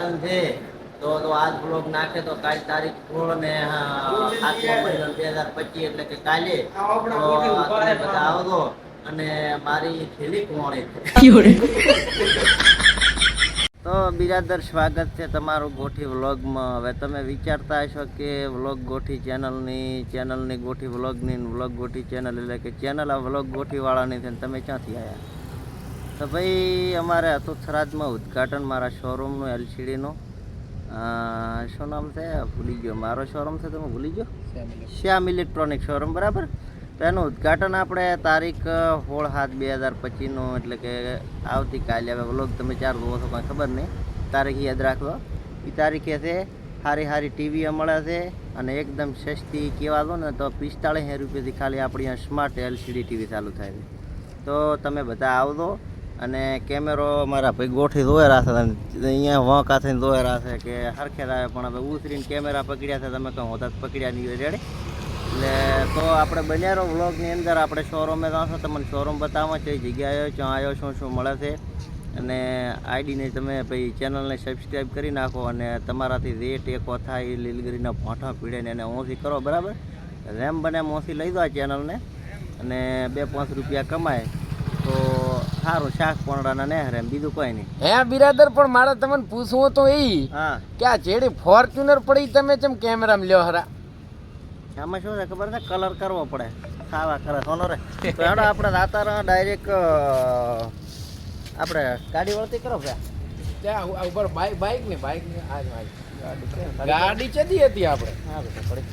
ઉદ્ઘાટન છે. તો તો આજ બ્લોગ નાખે તો કાલ તારીખ સોળ ને મહિનો બે હજાર પચીસ એટલે કે કાલે. તમે બધા આવજો અને મારી થેલી કુવાણી તો બિરાદર સ્વાગત છે તમારું ગોઠી વ્લોગમાં હવે તમે વિચારતા હશો કે વ્લોગ ગોઠી ચેનલની ચેનલની ગોઠી વ્લોગની વ્લોગ ગોઠી ચેનલ એટલે કે ચેનલ આ વ્લોગ ગોઠીવાળાની છે ને તમે ક્યાંથી આવ્યા તો ભાઈ અમારે હતું થરાદમાં ઉદ્ઘાટન મારા શોરૂમનું એલસીડીનું. શું નામ છે? ભૂલી ગયો. મારો શોરૂમ છે તમે ભૂલી ગયો? શ્યામ ઇલેક્ટ્રોનિક. શોરૂમ બરાબર? તો એનું ઉદ્ઘાટન આપણે તારીખ સોળ સાત બે હજાર પચીસનું એટલે કે આવતીકાલે હવે વ્લોગ તમે ચાર જોવો છો કાંઈ ખબર નહીં. તારીખ યાદ રાખજો. એ તારીખે છે સારી સારી ટીવી મળે છે અને એકદમ સસ્તી કહેવા દો ને તો પિસ્તાળીસ રૂપિયાથી ખાલી આપણી સ્માર્ટ એલસીડી ટીવી ચાલુ થાય છે. તો તમે બધા આવજો. અને કેમેરો મારા ભાઈ ગોઠી ધોયેલા છે. અહીંયા વાંકા થઈને ધોયેલા છે કે હરખે આવે પણ હવે ઉતરીને કેમેરા પકડ્યા છે. તમે કહો હોતા પકડ્યા નહીં રેડી એટલે તો આપણે બન્યારો વ્લોગની અંદર આપણે શોરૂમે જાણશો તમને શોરૂમ બતાવવા કઈ જગ્યાએ ક્યાં આવ્યો, શું શું મળે છે. અને આઈડીને તમે ભાઈ ચેનલને સબસ્ક્રાઈબ કરી નાખો અને તમારાથી જે ટેકો થાય. એ લીલગીરીના પોઠા પીડે એને ઓછી કરો. બરાબર? રેમ બને ઓછી લઈ દો આ ચેનલને. અને બે પાંચ રૂપિયા કમાય. તો સારું શાક પોંડાના નેહરે એમ બીજું કોઈ નહીં. હે બિરાદર પણ મારે તમને પૂછવું તો એ કે આ જેડી ફોર્ચ્યુનર પડી તમે ચમ કેમેરામાં લ્યો હરા? આમાં શું છે ખબર છે? કલર કરવો પડે. ખાવા કરે સોનો રે. તો આપણે રાતારા ડાયરેક્ટ આપણે ગાડી વળતી કરો કે ત્યાં ઉપર બાઈક બાઇક ને બાઈક ને આ ગાડી ચડી હતી આપણે.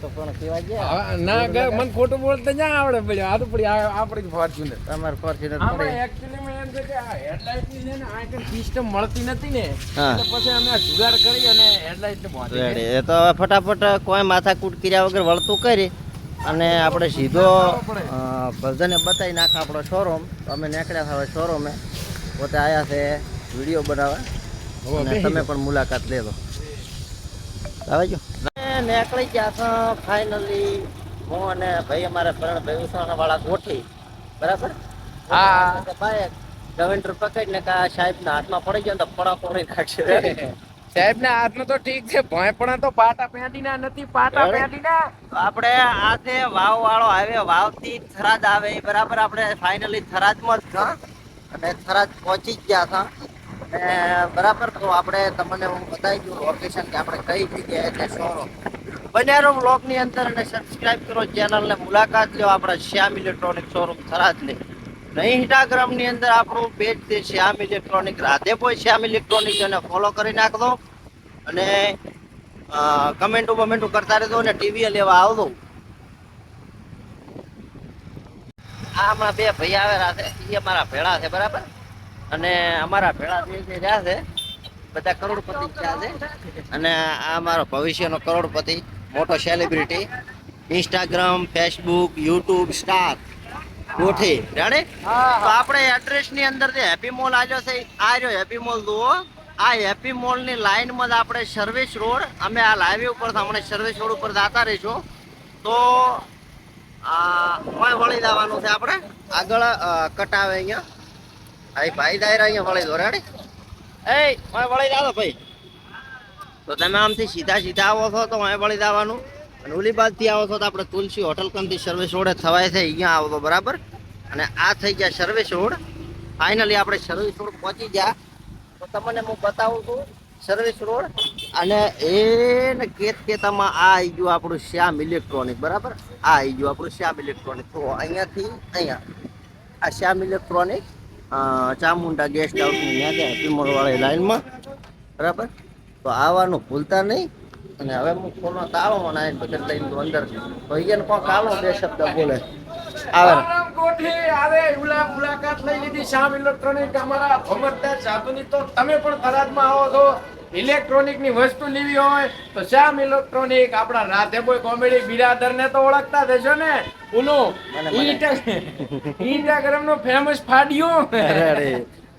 તો પણ કેવા ગયા. ના ગયા મને ખોટું બોલતા ના આવડે પડ્યો આ તો પડી આ આપણી ફોર્ચ્યુનર તમારે ફોર્ચ્યુનર આપણે પડી. મેં એમ કે આ હેડલાઇટની છે ને આ કઈ સિસ્ટમ મળતી નથી ને. એટલે પછી અમે જુગાર જુગાડ કરી અને હેડલાઇટ ને બાંધી એ તો ફટાફટ કોઈ માથાકૂટ કર્યા વગર વળતું કરી અને આપણે સીધો ભજને બતાવી નાખ આપણો શોરૂમ તો અમે નીકળ્યા હવે શોરૂમે પોતે આવ્યા છે વીડિયો બનાવવા. અને તમે પણ મુલાકાત લેજો. આવે જો નીકળી ગયા છો ફાઇનલી હું અને ભાઈ અમારા પરણભાઈ ઉસાણા વાળા ગોઠી. બરાબર? હા. ભાઈ ગવેન્ટર પકડીને કા સાહેબના હાથમાં પડી ગયો તો પડા પડી નાખશે. સાહેબ ના હાથમાં તો ઠીક છે ભોંયપણા તો પાટા પેંડીના નથી પાટા અરે. પેંડીના આપણે આ છે વાવ વાળો આવે વાવથી થરાદ આવે બરાબર આપણે ફાઇનલી થરાદમાં જ હતા અને થરાદ પહોંચી જ ગયા હતા અને બરાબર તો આપણે તમને હું બતાવી દઉં લોકેશન કે આપણે કઈ જગ્યાએ છે શોરૂમ બન્યારો બ્લોગની અંદર અને સબસ્ક્રાઇબ કરો ચેનલ ને મુલાકાત લો. આપણા શ્યામ ઇલેક્ટ્રોનિક શોરૂમ થરાદની ઇન્સ્ટાગ્રામની અંદર આપણું પેજ છે Shyam electronic Radhe boy Shyam electronic એને ફોલો કરી નાખજો. અને કમેન્ટો બમેન્ટો કરતા રહેજો અને ટીવી લેવા આવજો. આ હમણાં બે ભાઈ આવે રાતે. એ અમારા ભેળા છે, બરાબર? અને અમારા ભેળા જે રહ્યા છે બધા કરોડપતિ થયા છે. અને આ મારો ભવિષ્યનો કરોડપતિ મોટો celebrity Instagram Facebook YouTube star Gothi જાણે તો આપણે એડ્રેસની અંદર જે હેપી મોલ આવ્યો છે આ રહ્યો હેપી મોલ જુઓ. આ હેપી મોલની લાઈનમાં આપણે સર્વિસ રોડ અમે આ હાઈવે ઉપર હમણાં સર્વિસ રોડ ઉપર જતા રહીશું. તો વળી જવાનું છે આપણે. આગળ કટાવે અહીંયા. આ ભાઈ દાયરા અહીંયા વળી દો રેડી? એ મારે વળી જાઓ ભાઈ. તો તમે આમથી સીધા સીધા આવો છો તો અહીં વળી જવાનું. અને ઓલી બાજુથી આવો છો તો આપણે તુલસી હોટલ કંથી સર્વિસ રોડે થવાય છે અહીંયા આવો તો બરાબર? અને આ થઈ ગયા સર્વિસ રોડ. ફાઇનલી આપણે સર્વિસ રોડ પહોંચી ગયા. તો તમને હું બતાવું છું સર્વિસ રોડ. અને એને કેત કેતામાં આ આવી ગયું આપણું શ્યામ ઇલેક્ટ્રોનિક બરાબર? આ આવી ગયું આપણું શ્યામ ઇલેક્ટ્રોનિક તો અહીંયાથી અહીંયા. આ શ્યામ ઇલેક્ટ્રોનિક ચામુંડા ગેસ્ટ હાઉસની ત્યાં છે પીમોરવાળી લાઈનમાં બરાબર? તો આવવાનું ભૂલતા નહીં. અને હવે હું ફોનો તાળો મને આવીને બકેટ લઈને તું અંદર ભાઈ પણ કાલો બે શબ્દ બોલે. આવે. કોઠી આવે મુલાકાત લઈ લીધી. શ્યામ ઇલેક્ટ્રોનિક, અમારા ભમરતા સાધુની તો તમે પણ થરાદમાં આવો છો. ઇલેક્ટ્રોનિકની વસ્તુ લેવી હોય તો શ્યામ ઇલેક્ટ્રોનિક આપણા રાધેબોય કોમેડી બિરાદર ને તો ઓળખતા થશો ને? ઓલું મને, મને. ઇન્સ્ટાગ્રામનું ફેમસ ફાડ્યું.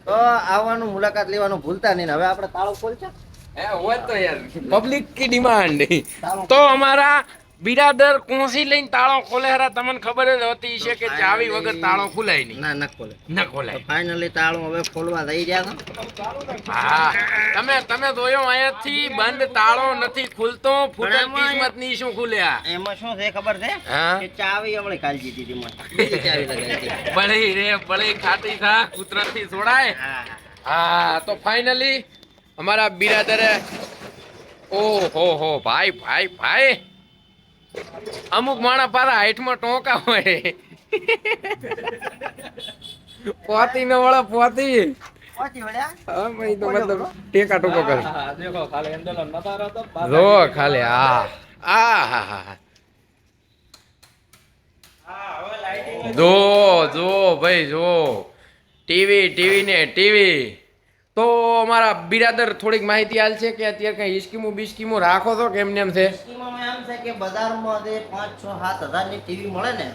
તો આવવાનું મુલાકાત લેવાનું ભૂલતા નહીં હવે આપણે તાળો ખોલશે? હે હોય તો યાર. પબ્લિક કી ડિમાન્ડ તો અમારા બિરાદર કોસી લઈને તાળો ખોલે હરા તમને ખબર જ હતી છે કે ચાવી વગર તાળો ખુલાય નહીં. ના ન ખોલે. ન ખોલાય. ફાઇનલી તાળો હવે ખોલવા દઈ રહ્યા હા. તમે તમે જોયો અહીંયાથી બંધ તાળો નથી ખુલતો ફૂટે કિસ્મતની શું ખુલ્યા? એમાં શું છે ખબર છે? કે ચાવી હમણાં કાલ જીતી હતી મને ચાવી લગાવી બળી રે બળી ખાતી થા કુદરતી છોડાય. હા હા. તો ફાઇનલી અમારા બિરાદરે ઓ હો હો ભાઈ ભાઈ ભાઈ. અમુક માણા પારા હાઈટમાં ટોંકા હોય. પોતી ને વળા પોતી. તો ટેકા ટોકો કરે. જો ખાલી હા. આ હા હા હા. જો જો ભાઈ જો. ટીવી ટીવી ને ટીવી તો અમારા બિરાદર થોડીક માહિતી હાલ છે કે અત્યારે કઈ ઈસ્કીમો બિસ્કીમો રાખો છો કેમ એમને એમ છે? છે કે બજારમાં જે પાંચ છ સાત હજારની ટીવી મળે ને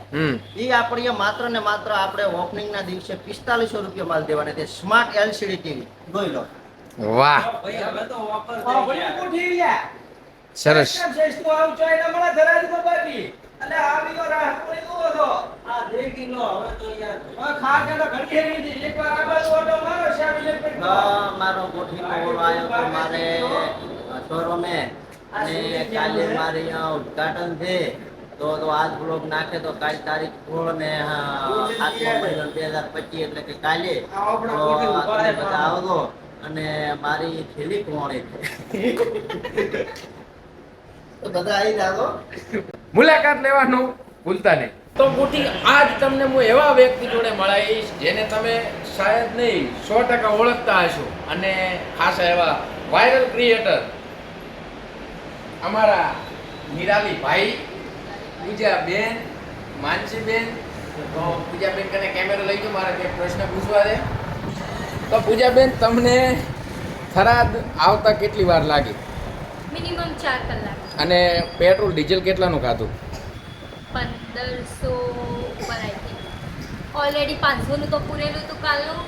એ આપણે માત્ર ને માત્ર આપણે ઓપનિંગ ના દિવસે પિસ્તાલીસો રૂપિયા માલ દેવાના તે સ્માર્ટ એલસીડી ટીવી. જોઈ લો. વાહ. સરસ. મારો ગોઠી આવ્યો મારે શોરૂમે અને કાલે મારે અહીંયા ઉદઘાટન છે તો તો આજ બ્લોગ નાખે તો કાલ તારીખ સોળ ને હા, સાતમો મહિનો બે હજાર પચીસ એટલે કે કાલે. તો તમે બધા આવજો. અને મારી થેલી કોણે તો બધા આવી જાજો. મુલાકાત લેવાનું ભૂલતા નહીં. તો મોટી આજ તમને હું એવા વ્યક્તિ જોડે મળાઈશ જેને તમે શાયદ નહીં સો ટકા ઓળખતા હશો. અને ખાસ એવા વાયરલ ક્રિએટર અમારા નિરાલી ભાઈ પૂજાબેન માનસીબેન તો પૂજાબેન કને કેમેરો લઈ ગયો મારે બે પ્રશ્ન પૂછવા છે. તો પૂજાબેન તમને થરાદ આવતા કેટલી વાર લાગી? મિનિમમ ચાર કલાક. અને પેટ્રોલ ડીઝલ કેટલાનું ખાધું? પંદરસો ઓલરેડી પાંચસોનું તો પૂરેલું હતું કાલનું.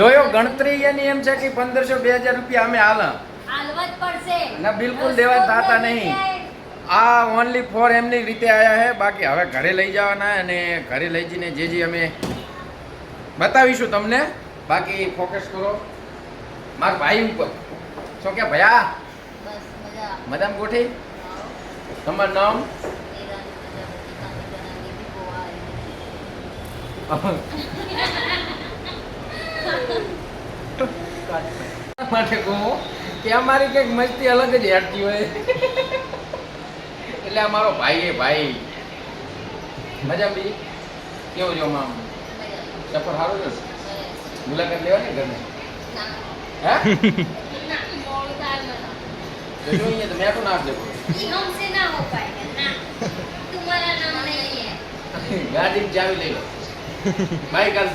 જોયો ગણતરી એની એમ છે કે પંદરસો બે હજાર રૂપિયા અમે પડશે ના, બિલકુલ દેવા થતા નહીં. આ ઓનલી ફોર એમની રીતે આયા છે બાકી હવે ઘરે લઈ જવાના અને ઘરે લઈ જઈને જે જે અમે બતાવીશું તમને બાકી ફોકસ કરો. મારા ભાઈ ઉપર. શું કે ભયા? મદામ ગોઠી? તમારું નામ? માટે કહું કે અમારી કંઈક મસ્તી અલગ જ હેડતી હોય. એટલે અમારો ભાઈ એ ભાઈ. મજા બી? કેવું જો મામ સફર સારું છે? મુલાકાત લેવાની ઘરને મેં તો ના દેવું ગાડી ચાવી લઈ ભાઈ બાઈક હાલ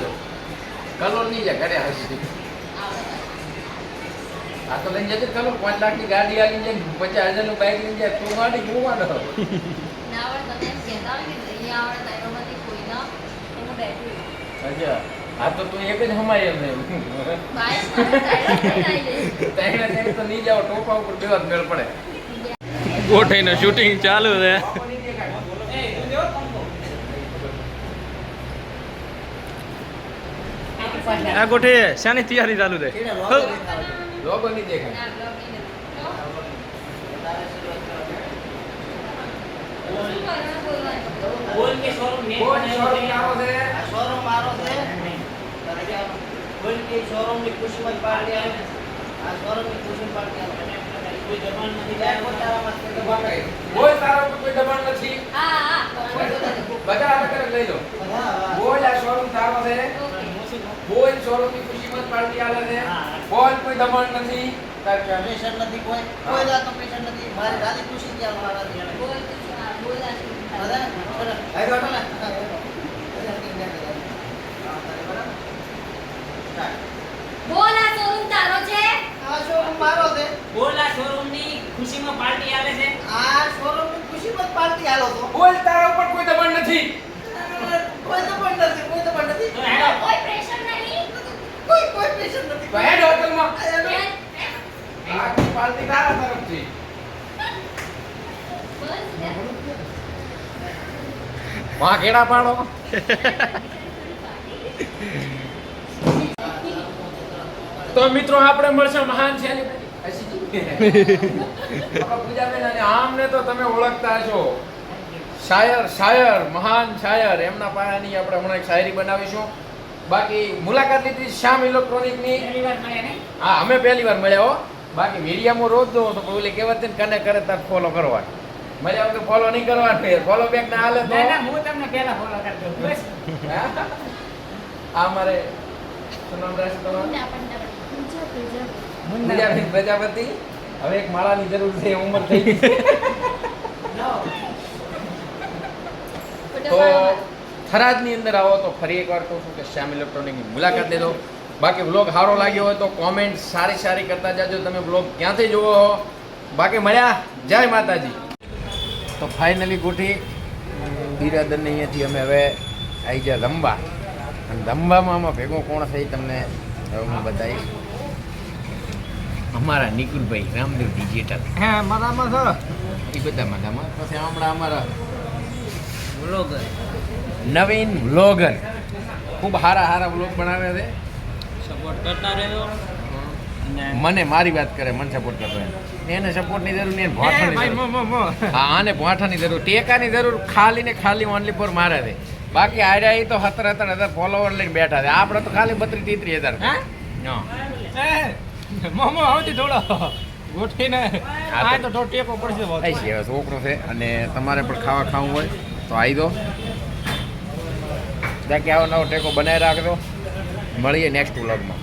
કલોલ નહીં જાય ઘરે હાજરી આ તો લઈ જતી કલો પાંચ લાખની ગાડી આવી જાય પચાસ હજારનું બાઈક લઈને જાય તું ગાડી હું ના એમ તારામાંથી કોઈના તો અચ્છા તો તું એક જ હમાય એમ. બાઈક તઈને તો નહીં જાવ ટોપા ઉપર જ મેળ પડે. ગોઠઈને શૂટિંગ ચાલુ છે. આ ગોઠે શાની તૈયારી ચાલુ છે? લોગો? નહીં દેખાય શોરૂમ આવો છે? શોરૂમ મારો છે. બોલ કે શોરૂમની ખુશીમાં પાર્ટી આવે આ શોરૂમની ખુશી પાર્ટી આવે કોઈ દબાણ નથી. બે પોતાનામાં દબાણ નહીં. કોઈ તારા કોઈ દબાણ નથી. હા હા. બધા અલગ અલગ લઈ લો. બોલ આ શોરૂમ તારો છે. ઓકે બોલ ખુશીમાં પાર્ટી આલે છે. બોલ કોઈ દબાણ નથી. પ્રેશર નથી કોઈ. કોઈ જાતનું પ્રેશર નથી. મારી રાજી ખુશી ત્યાં મારા ત્યાં બોલ તું શું? હા, બોલ આ શોરૂમ તારો છે? આ શોરૂમ મારો છે. બોલા શોરૂમની ખુશીમાં પાર્ટી આવે છે? આ શોરૂમની ખુશીમાં પાર્ટી આલો તો બોલ તારા ઉપર કોઈ દબાણ નથી. કોઈ દબાણ નથી કોઈ દબાણ નથી તો હેડો કોઈ પ્રેશર નહીં કોઈ કેડા હોટલમાં? આખી તારા તરફથી. પાડો. તો મિત્રો આપણે મળશે મહાન છે આમને તો તમે ઓળખતા છો. શાયર શાયર મહાન શાયર. એમના પાયાની આપણે હમણાં એક શાયરી બનાવીશું. બાકી મુલાકાત લીધી શ્યામ ઇલેક્ટ્રોનિકની. પહેલી વાર મળ્યા હા અમે પહેલી વાર મળ્યા હો. બાકી મીડિયામાં રોજ જોવો તો ઓલી કહેવત ને કને કરે તાર ફોલો કરવા મળ્યા વગર ફોલો નહીં કરવાનું ફોલો બેક ના હાલે તો ના ના હું તમને પહેલા ફોલો કરી દઉં હા? આ મારે પ્રજાપતિ. હવે એક માળાની જરૂર છે ઉંમર થઈ ગઈ. તો થરાદની અંદર આવો તો ફરી એકવાર કહું છું કે શ્યામ ઇલેક્ટ્રોનિકની મુલાકાત લેજો બાકી બ્લોગ સારો લાગ્યો હોય તો કોમેન્ટ સારી સારી કરતા જાજો. તમે બ્લોગ ક્યાંથી જુઓ હો? બાકી મળ્યા. જય માતાજી. તો ફાઇનલી ગોઠી બિરાદરને અહીંયાથી અમે હવે આવી ગયા લંબા. અને લંબામાં આમાં ભેગો કોણ થઈ તમને હું બતાવીશ. અમારા નિકુલભાઈ રામદેવ ડિજિટલ હા મારામાં સર એ બધા મજામાં. પછી હમણાં અમારા વ્લોગર નવીન વ્લોગર. ખૂબ સારા સારા વ્લોગ બનાવે છે. સપોર્ટ કરતા રહેજો. મને મારી વાત કરે મને સપોર્ટ કરતો એને. સપોર્ટની જરૂર નહીં ભોઠાની જરૂર. હા આને ભોઠાની જરૂર. ટેકાની જરૂર ખાલી ને ખાલી ઓનલી ફોર મારે છે. બાકી આર્યા એ તો સત્તર સત્તર હજાર ફોલોવર લઈને બેઠા છે. આપણે તો ખાલી બત્રીસ ત્રીસ હજાર. મોમો આવતી થોડો. ગોઠવીને. આ તો- ટેકો પડશે છોકરો છે. અને તમારે પણ ખાવા ખાવું હોય તો આવી દો. બાકી આવો નવો ટેકો બનાવી રાખજો. મળીએ નેક્સ્ટ વ્લોગમાં